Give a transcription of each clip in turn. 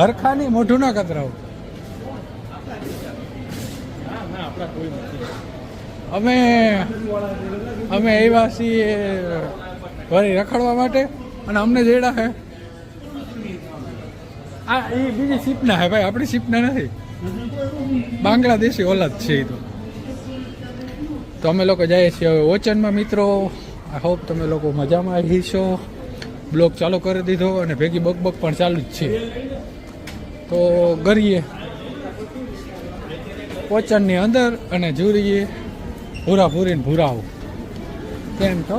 હરખાની મોઢું ના કતરાવું અમે અમે આવ્યા છીએ વળી રખડવા માટે, અને અમને જેડા હે. આ એ બીજી સીપના હે ભાઈ, આપણી સીપના નથી. બાંગ્લાદેશી ઓલાદ છે એ તો. તો અમે લોકો જઈએ છીએ હવે ઓચનમાં, મિત્રો. આઈ હોપ તમે લોકો મજામાં છો બ્લોગ ચાલુ કરી દીધો અને ભેગી બકબક પણ ચાલુ જ છે. તો ગરીએ ઓચનની અંદર અને જુરીએ ભૂરા ભૂરીને ભૂરાવું. કેમ તો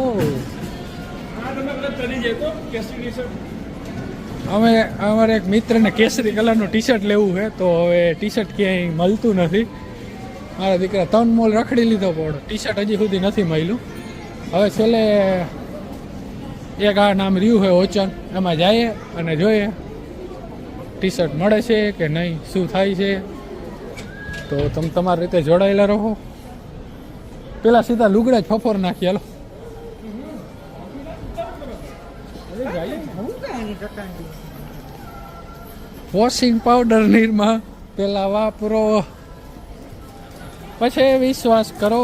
અમે, અમારે એક મિત્રને કેસરી કલરનું ટી શર્ટ લેવું છે, તો હવે ટી શર્ટ ક્યાંય મળતું નથી. મારા દીકરા ત્રણ મોલ રખડી લીધો પણ ટી શર્ટ હજી સુધી નથી મળ્યું. હવે છેલ્લે એક આ નામ રહ્યું હોય ઓચન. એમાં જઈએ અને જોઈએ. ટી શર્ટ મળે છે કે નહીં, શું થાય છે? તો તમે તમારી રીતે જોડાયેલા રહો. પેલા સીધા લુગડા જ ફફોર નાખી, હાલો. વોશિંગ પાવડર નિરમા પેલા વાપરો. પછી વિશ્વાસ કરો.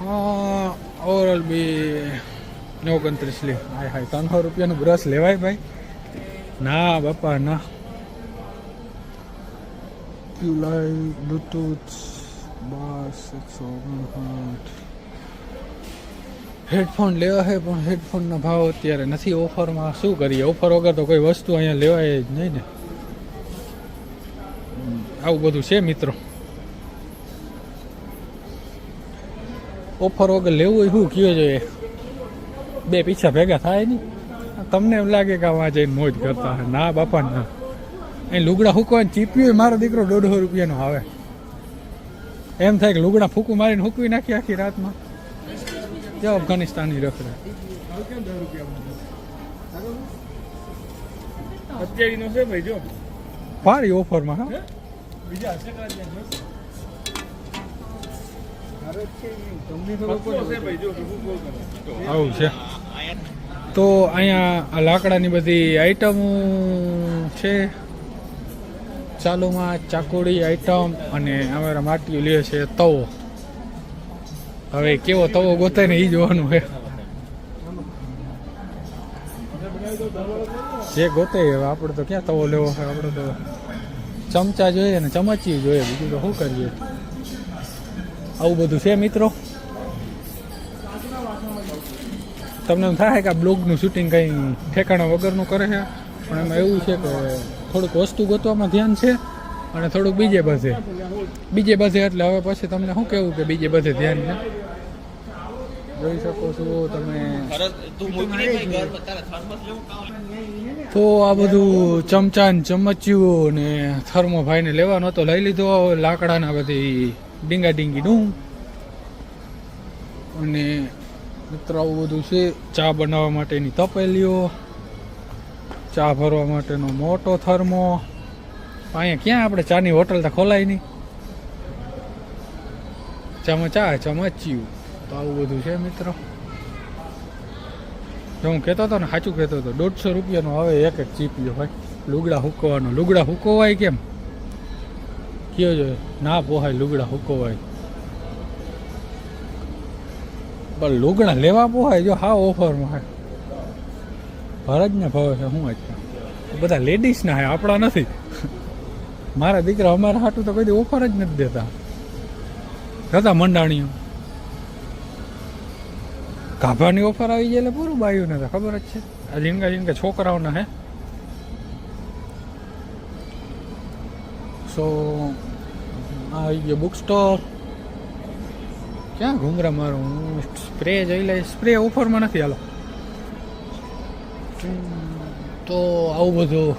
હા ઓવરઓલ બી. ઓગણત્રીસ લે. હાય હાય ત્રણસો રૂપિયાનું બ્રશ લેવાય ભાઈ. ના બાપા ના. યુલાઈ બ્લૂટૂથ બસ એકસો ઓગણસાઠ. હેડફોન લેવા છે પણ હેડફોનના ભાવ અત્યારે નથી ઓફરમાં. શું કરીએ? ઓફર વગર તો કોઈ વસ્તુ અહીંયા લેવાય જ નહીં ને. આવું બધું છે મિત્રો. ઓફર વગર લેવું હોય શું કયો જોઈએ? બે પીછા ભેગા થાય નહીં. તમને એમ લાગે કે આવા જઈને મોજ કરતા હોય. ના બાપા ના. એ લુગડા ફૂકવાની ચીપ્યું મારો દીકરો દોઢસો રૂપિયાનો આવે. એમ થાય કે લુગડા ફૂકું મારીને હૂકવી નાખી આખી રાતમાં. જો અફઘાનિસ્તાની રખડે અત્યારે છે ભાઈ જો. પારી ઓફરમાં હા. બીજા હશે? આવું છે. તો અહીંયા લાકડાની બધી આઈટમો છે. ચાલુમાં ચાકુડી આઈટમ અને અમારા માટીઓ લે છે તવો. હવે કેવો તવો ગોતે ને એ જોવાનું છે. જે ગોતે હવે આપણે તો ક્યાં તવો લેવો છે? આપણે તો ચમચા જોઈએ ને ચમચી જોઈએ. બીજું તો શું કરીએ? આવું બધું છે મિત્રો? તમને એમ થાય કે આ બ્લોગનું શૂટિંગ કંઈ ઠેકાણા વગરનું કરે છે? પણ એમાં એવું છે કે થોડુંક વસ્તુ ગોતવામાં ધ્યાન છે અને થોડુંક બીજે બધે બીજે બધે એટલે હવે પછી તમને શું કહેવું કે બીજે બધે ધ્યાન છે? જોઈ શકો છો તમે તો આ બધું ચમચા ને ચમચિયું ને થર્મો ભાઈને લેવાનો તો લઈ લીધો લાકડાના બધી ડીંગા ડીંગી ડું અને મિત્રો આવું બધું છે ચા બનાવવા માટેની તપેલીઓ ચા ભરવા માટેનો મોટો થર્મો. અહીંયા ક્યાં આપણે ચાની હોટલ તો ખોલાય નહીં? ચમચા ચમચ્યું તો આવું બધું છે મિત્રો. જો હું કહેતો હતો ને, સાચું કહેતો હતો, દોઢસો રૂપિયાનો આવે એક એક ચીપીઓ ભાઈ લુગડા હુકવાનો. લુગડા હુકવાય કેમ? કયો જોઈએ ના પોહાય, લુગડા હુકવાય. પણ લુગડા લેવા પોહાય જો હા ઓફરમાં હે ભરજના ભાવે છે શું વાત બધા લેડીઝના હે આપણા નથી. મારા દીકરા અમારા હાટું તો કોઈ ઓફર જ નથી દેતા. હતા મંડાણીઓ. ગાભાની ઓફર આવી જાય એટલે પૂરું બાયું ને તો ખબર જ છે. આ જીનકા જીનકા છોકરાઓના હે. સો આવી ગયો બુક સ્ટોર ક્યાં ઘૂમરા મારું? હું સ્પ્રે જોઈ લઈ સ્પ્રે ઓફરમાં નથી હાલો. તો આવું બધું.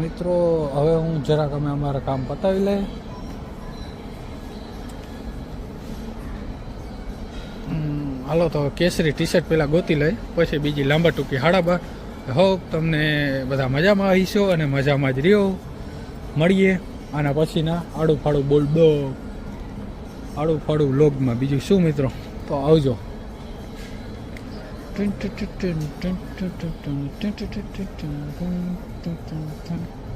મિત્રો, હવે હું જરાક અમે અમારા કામ પતાવી લઈએ. હાલો તો કેસરી ટી શર્ટ પહેલાં ગોતી લઈ પછી બીજી લાંબા ટૂંકી હાડા બાર હોપ તમને બધા મજામાં આવીશો અને મજામાં જ રહ્યો મળીએ આના પછીના આડું બોલ દો આડું ફાડું વ્લોગમાં બીજું શું મિત્રો તો આવજો ટન ટન ટન ટન ટન ટન ટન ટન ટન ટન ટન ટન ટન ટન ટન.